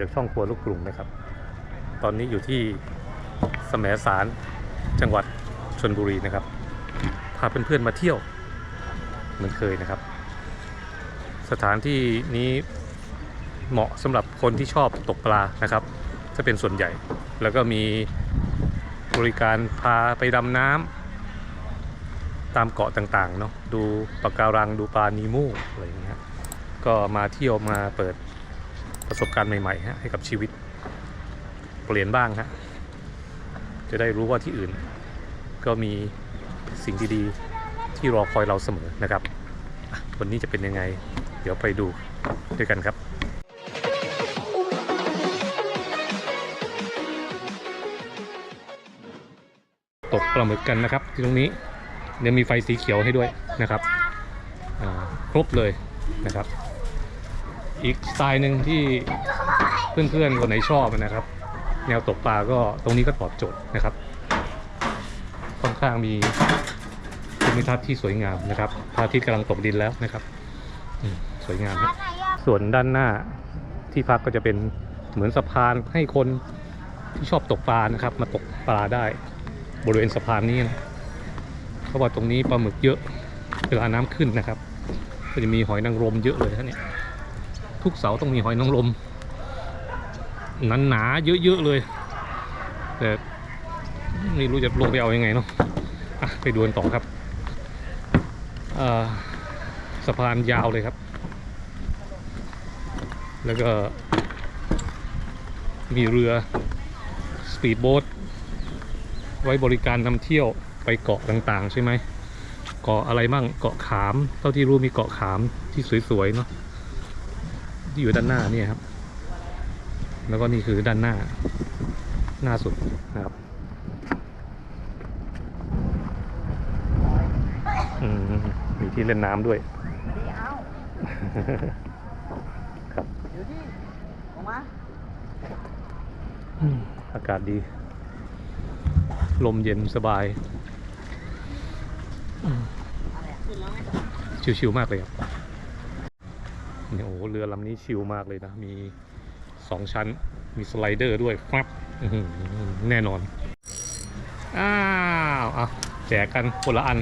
จากช่องครัวลูกกรุงนะครับ ตอนนี้อยู่ที่สมสารจังหวัดชนบุรีนะครับ พาเพื่อนๆมาเที่ยวเหมือนเคยนะครับ สถานที่นี้เหมาะสำหรับคนที่ชอบตกปลานะครับ จะเป็นส่วนใหญ่ แล้วก็มีบริการพาไปดำน้ำตามเกาะต่างๆเนาะ ดูปะการัง ดูปลานีโมอะไรอย่างเงี้ย ก็มาเที่ยวมาเปิด ประสบการณ์ใหม่ๆฮะให้กับชีวิต เปลี่ยนบ้างฮะจะได้รู้ว่าที่อื่น ก็มีสิ่งดีๆที่รอคอยเราเสมอนะครับวันนี้จะเป็นยังไง เดี๋ยวไปดูด้วยกันครับตกปลาหมึกกันนะครับที่ตรงนี้เดี๋ยมีไฟสีเขียวให้ด้วยนะครับครบเลยนะครับ อีกสไตล์หนึ่งที่เพื่อนๆคนไหนชอบนะครับ แนวตกปลาก็ตรงนี้ก็ตอบโจทย์นะครับ ค่อนข้างมีภูมิทัศน์ที่สวยงามนะครับพระอาทิตย์กำลังตกดินแล้วนะครับสวยงามนะส่วนด้านหน้าที่พักก็จะเป็นเหมือนสะพานให้คนที่ชอบตกปลานะครับ มาตกปลาได้บริเวณสะพานนี้นะเพราะว่าตรงนี้ปลาหมึกเยอะเวลาน้ำขึ้นนะครับ ก็จะมีหอยนางรมเยอะเลยท่านเนี่ย ทุกเสาต้องมีหอยนางรมหนาหนาๆเยอะๆเลย แต่ไม่รู้จะลงไปเอายังไงเนาะะไปดูกันต่อครับอ่อสะพานยาวเลยครับ แล้วก็ มีเรือสปีดโบ๊ทไว้บริการนำเที่ยวไปเกาะต่างๆ ใช่ไหมเกาะอะไรมั่งเกาะขาม เท่าที่รู้มีเกาะขามที่สวยๆเนาะ ที่อยู่ด้านหน้าเนี่ยครับ แล้วก็นี่คือด้านหน้า หน้าสุดนะครับมีที่เล่นน้ำด้วยครับอากาศดี ลมเย็นสบาย ชิวๆมากเลยครับ เนี่ยโอ้โหเรือลำนี้ชิวมากเลยนะ มีสองชั้น มีสไลเดอร์ด้วยครับแน่นอน อ้าวเอาแจกกันคนละอัน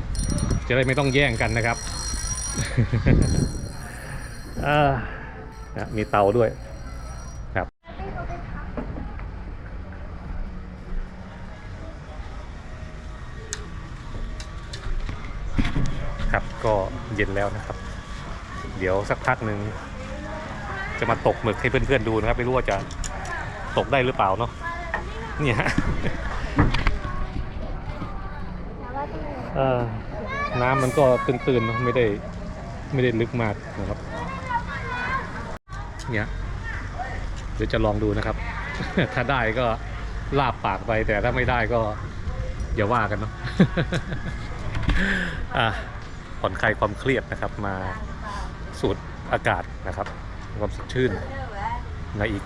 จะได้ไม่ต้องแย่งกันนะครับมีเตาด้วยครับ ครับก็เย็นแล้วนะครับ เดี๋ยวสักพักหนึ่งจะมาตกหมึกให้เพื่อนๆดูนะครับ ไม่รู้ว่าจะตกได้หรือเปล่าเนาะนี่ฮะเออน้ำมันก็ตื้นๆเนะไม่ได้ไม่ได้ลึกมากนะครับเนี่ยเดี๋ยวจะลองดูนะครับ ถ้าได้ก็ลาบปากไปแต่ถ้าไม่ได้ก็อย่าว่ากันเนาะอะผ่อนคลายความเครียดนะครับมา สูดอากาศนะครับความสดชื่นในอีก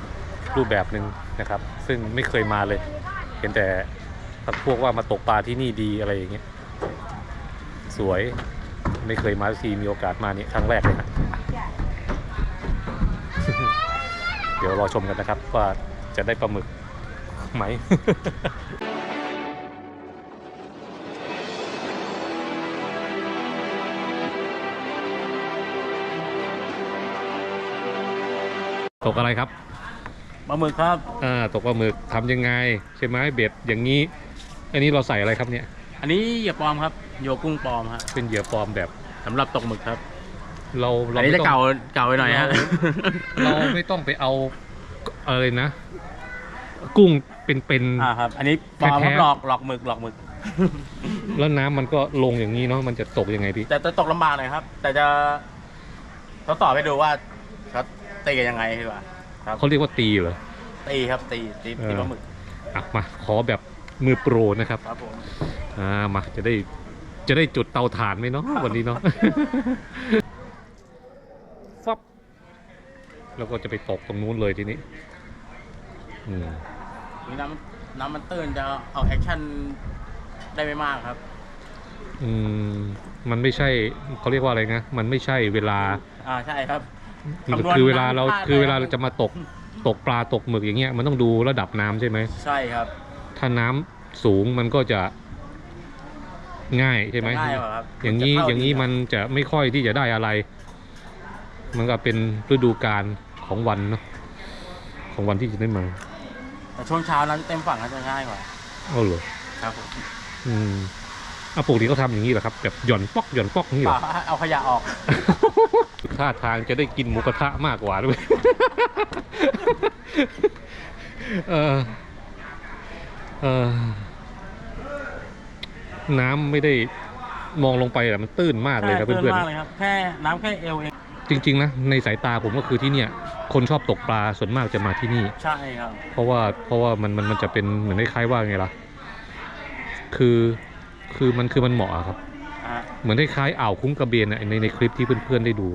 รูปแบบหนึ่งนะครับ ซึ่งไม่เคยมาเลย เห็นแต่พวกว่ามาตกปลาที่นี่ดีอะไรอย่างเงี้ยสวยไม่เคยมาทีมีโอกาสมานี่ครั้งแรกเลยนะเดี๋ยวรอชมกันนะครับว่าจะได้ปลาหมึกไหม ตกอะไรครับปลาหมึกครับอ่าตกปลาหมึกทำยังไง ใช่ไหมเบ็ดอย่างนี้ อันนี้เราใส่อะไรครับเนี่ย อันนี้เหยื่อปลอมครับโยกุ้งปลอมฮะเป็นเหยื่อปลอมแบบสำหรับตกหมึกครับ เราเราอันนี้ไม่จะต้องเก่าเก่าไปหน่อยฮะเราเราไม่ต้องไปเอาอะไรนะ กุ้งเป็นอ่าครับ อันนี้ปลอมแท้ครับๆหลอกหลอกหมึกหลอกหมึกๆแล้วน้ำมันก็ลงอย่างนี้เนาะมันจะตกยังไงพี่แต่จะตกลำบากหน่อยครับ แต่จะทดสอบให้ดูว่าเขา ตีกันยังไงดีกว่าครับเขาเรียกว่าตีเหรอ ตีครับตีตีเออ ตีปลาหมึกอะมาขอแบบมือโปรนะครับครับผมอ่ามาจะได้จะได้จุดเตาถ่านไหมเนาะวันนี้เนาะ ฟับแล้วก็จะไปตกตรงนู้นเลยทีนี้อืมนี่น้ำน้ำมันตื้นจะเอาแอคชั่นได้ไม่มากครับอืมมันไม่ใช่เขาเรียกว่าอะไรนะมันไม่ใช่เวลาอ่าใช่ครับ คำนวณคือเวลาเราน้ำพลาดคือเวลาไปเราจะมาตกตกปลาตกหมึกอย่างเงี้ยมันต้องดูระดับน้ำใช่ไหม ใช่ครับถ้าน้ำสูงมันก็จะง่ายใช่ไหมง่ายกว่าครับอย่างนี้จะเข้อย่างนี้ดีมันจะไม่ค่อยที่จะได้อะไร มันก็เป็นฤดูกาลของวันเนาะของวันที่จะได้มาแต่ช่วงเช้านั้นเต็มฝั่งก็จะง่ายกว่าเอาเหรอครับผมอืม อะปกติเขาทำอย่างนี้เหรอครับแบบหย่อนปอกหย่อนปอกนี่เหรเปอล่าเอาขยะออก ท่าทางจะได้กินหมูกระทะมากกว่าด้วย เออเออน้ำไม่ได้มองลงไปอะมันตื้นมากเลยครับใช่เพื่อนมากเลยครับ แค่น้ำแค่เอวเองๆจริงๆนะในสายตาผมก็คือที่เนี่ย คนชอบตกปลาส่วนมากจะมาที่นี่ ใช่ครับ เพราะว่าเพราะว่ามันมันมันจะเป็นเหมือนคล้ายๆว่าไงล่ะ คือ คือมันคือมันเหมาะอะครับ อะเหมือนคล้ายๆอ่าวคุ้งกระเบนอะในในคลิปที่เพื่อนๆได้ดู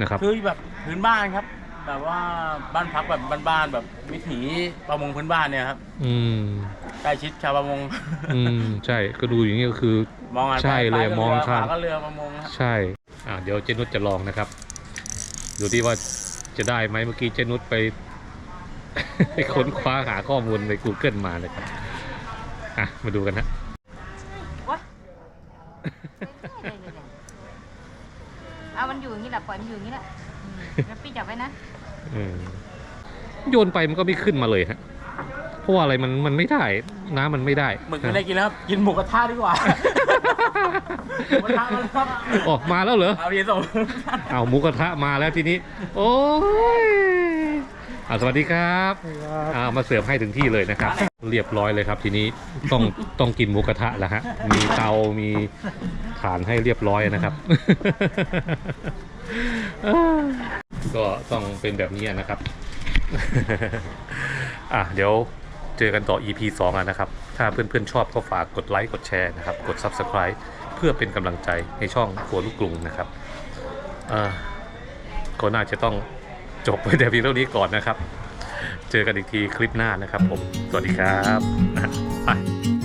นะครับ คือแบบพื้นบ้านครับ แบบว่าบ้านพักแบบบ้านๆแบบวิถีประมงพื้นบ้านเนี่ยครับอืมใกล้ชิดชาวประมง อืมใช่ก็ดูอย่างนี้ก็คือ มองอะใช่เลยซ้ก็มองเรือข้าม ขวก็เรือประมงครับ ใช่ อ่าเดี๋ยวเจนุชจะลองนะครับ ดูที่ว่าจะได้ไหมเมื่อกี้เจนุชไป ไปค้นคว้าหาข้อมูลใน Google มานะครับ อะ มาดูกันนะวะ เอามันอยู่อย่างนี้แหละปล่อยมันอยู่อย่างนี้แหละอืมแล้วพี่จับไว้นะอืมโยนไปมันก็ไม่ขึ้นมาเลยฮะ เพราะว่าอะไรมันมันไม่ได้ น้ำมันไม่ได้หมึกไม่ได้กินแล้วครับกินหมูกระทะดีกว่าหมูกระทะมาแล้วครับออกมาแล้วเหรอ เอาพี่ส่ง เอาหมูกระทะมาแล้วทีนี้ โอ้ย อ่าสวัสดีครับอ่ามาเสิร์ฟให้ถึงที่เลยนะครับ เรียบร้อยเลยครับ ทีนี้ต้องต้องกินหมูกระทะแล้วฮะมีเตามีฐานให้เรียบร้อยนะครับ ก็ต้องเป็นแบบนี้นะครับอะเดี๋ยวเจอกันต่อ EP 2อะนะครับ ถ้าเพื่อนๆชอบก็ฝากกดไลค์กดแชร์นะครับ กด Subscribe เพื่อเป็นกำลังใจในช่องครัวลูกกรุงนะครับอ่าก็น่าจะต้อง จบไปแต่เพียงเท่านี้ก่อนนะครับ เจอกันอีกทีคลิปหน้านะครับผม สวัสดีครับไป